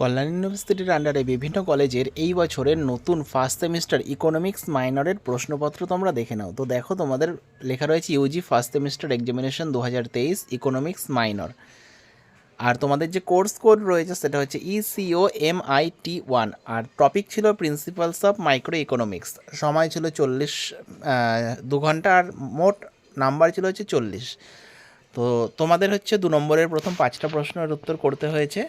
কল্যাণ ইউনিভার্সিটির আন্ডারে বিভিন্ন কলেজের এই বছরের নতুন ফার্স্ট সেমিস্টার ইকোনমিক্স মাইনরের প্রশ্নপত্র তোমরা দেখে নাও। তো দেখো তোমাদের লেখা রয়েছে ইউজি ফার্স্ট সেমিস্টার এক্সামিনেশন দু হাজার তেইশ ইকোনমিক্স মাইনর আর তোমাদের যে কোর্স কোড রয়েছে সেটা হচ্ছে ECO M I T one R topic ছিল প্রিন্সিপালস অফ মাইক্রো ইকোনমিক্স সময় ছিল চল্লিশ দু ঘণ্টা আর মোট নাম্বার ছিল হচ্ছে চল্লিশ। তো তোমাদের হচ্ছে দু নম্বরের প্রথম পাঁচটা প্রশ্নের উত্তর করতে হয়েছে।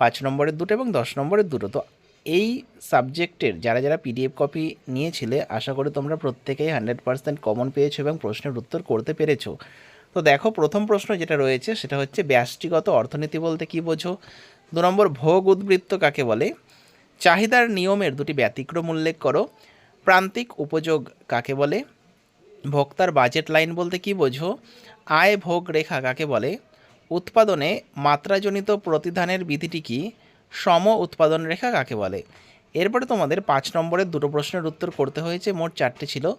পাঁচ নম্বরের দুটো এবং দশ নম্বরের দুটো। তো এই সাবজেক্টের যারা যারা পিডিএফ কপি নিয়েছিলে, আশা করি তোমরা প্রত্যেকেই হান্ড্রেড পার্সেন্ট কমন পেয়েছ এবং প্রশ্নের উত্তর করতে পেরেছ। তো দেখো, প্রথম প্রশ্ন যেটা রয়েছে সেটা হচ্ছে, ব্যষ্টিগত অর্থনীতি বলতে কী বোঝো? দু নম্বর, ভোগ উদ্বৃত্ত কাকে বলে? চাহিদার নিয়মের দুটি ব্যতিক্রম উল্লেখ করো। প্রান্তিক উপযোগ কাকে বলে? ভোক্তার বাজেট লাইন বলতে কী বোঝো? আয় ভোগ রেখা কাকে বলে? উৎপাদনে মাত্রাজনিত প্রতিধানের বিধিটি কি? সম উৎপাদন রেখা কাকে বলে? এরপরে তোমাদের পাঁচ নম্বরের দুটো প্রশ্নের উত্তর করতে হয়েছে, মোট চারটে ছিল।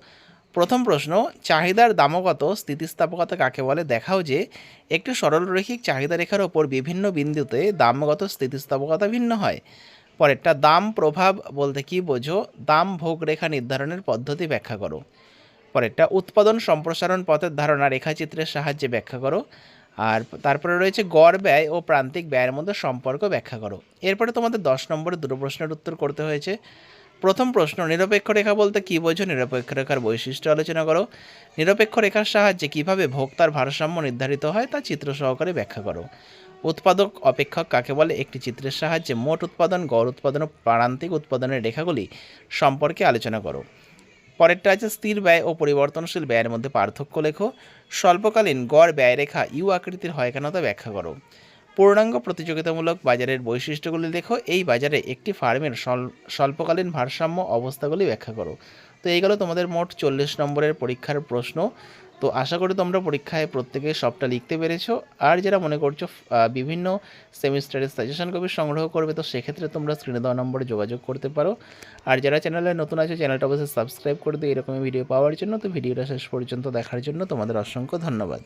প্রথম প্রশ্ন, চাহিদার দামগত স্থিতিস্থাপকতা কাকে বলে? দেখাও যে, একটি সরলরৈখিক চাহিদা রেখার ওপর বিভিন্ন বিন্দুতে দামগত স্থিতিস্থাপকতা ভিন্ন হয়। পরেরটা, দাম প্রভাব বলতে কি বোঝো? দাম ভোগ রেখা নির্ধারণের পদ্ধতি ব্যাখ্যা করো। পরেরটা, উৎপাদন সম্প্রসারণ পথের ধারণা রেখাচিত্রের সাহায্যে ব্যাখ্যা করো। আর তারপরে রয়েছে, গড় ব্যয় ও প্রান্তিক ব্যয়ের মধ্যে সম্পর্ক ব্যাখ্যা করো। এরপরে তোমাদের দশ নম্বরে দুটো প্রশ্নের উত্তর করতে হয়েছে। প্রথম প্রশ্ন, নিরপেক্ষ রেখা বলতে কী বোঝো? নিরপেক্ষ রেখার বৈশিষ্ট্য আলোচনা করো। নিরপেক্ষ রেখার সাহায্যে কীভাবে ভোক্তার ভারসাম্য নির্ধারিত হয় তা চিত্র সহকারে ব্যাখ্যা করো। উৎপাদক অপেক্ষক কাকে বলে? একটি চিত্রের সাহায্যে মোট উৎপাদন, গড় উৎপাদন ও প্রান্তিক উৎপাদনের রেখাগুলি সম্পর্কে আলোচনা করো। পরেরটা আছে স্থির ব্যয় ও পরিবর্তনশীল ব্যয়ের মধ্যে পার্থক্য লেখো। স্বল্পকালীন গড় ব্যয়রেখা ইউ আকৃতির হয় কেন তা ব্যাখ্যা করো। পূর্ণাঙ্গ প্রতিযোগিতামূলক বাজারের বৈশিষ্ট্যগুলি দেখো এই বাজারে একটি ফার্মের স্বল্পকালীন ভারসাম্য অবস্থাগুলি ব্যাখ্যা করো। তো এইগুলো তোমাদের মোট চল্লিশ নম্বরের পরীক্ষার প্রশ্ন। তো আশা করি তোমরা পরীক্ষায় প্রত্যেকে সবটা লিখতে পেরেছ। আর যারা মনে করছ বিভিন্ন সেমিস্টারের সাজেশন কপি সংগ্রহ করবে, তো সেক্ষেত্রে তোমরা স্ক্রিনে দেওয়া নম্বরে যোগাযোগ করতে পারো। আর যারা চ্যানেলে নতুন আছে চ্যানেলটা অবশ্যই সাবস্ক্রাইব করে দিও। এরকমই ভিডিও পাওয়ার জন্য। তো ভিডিওটা শেষ পর্যন্ত দেখার জন্য তোমাদের অসংখ্য ধন্যবাদ।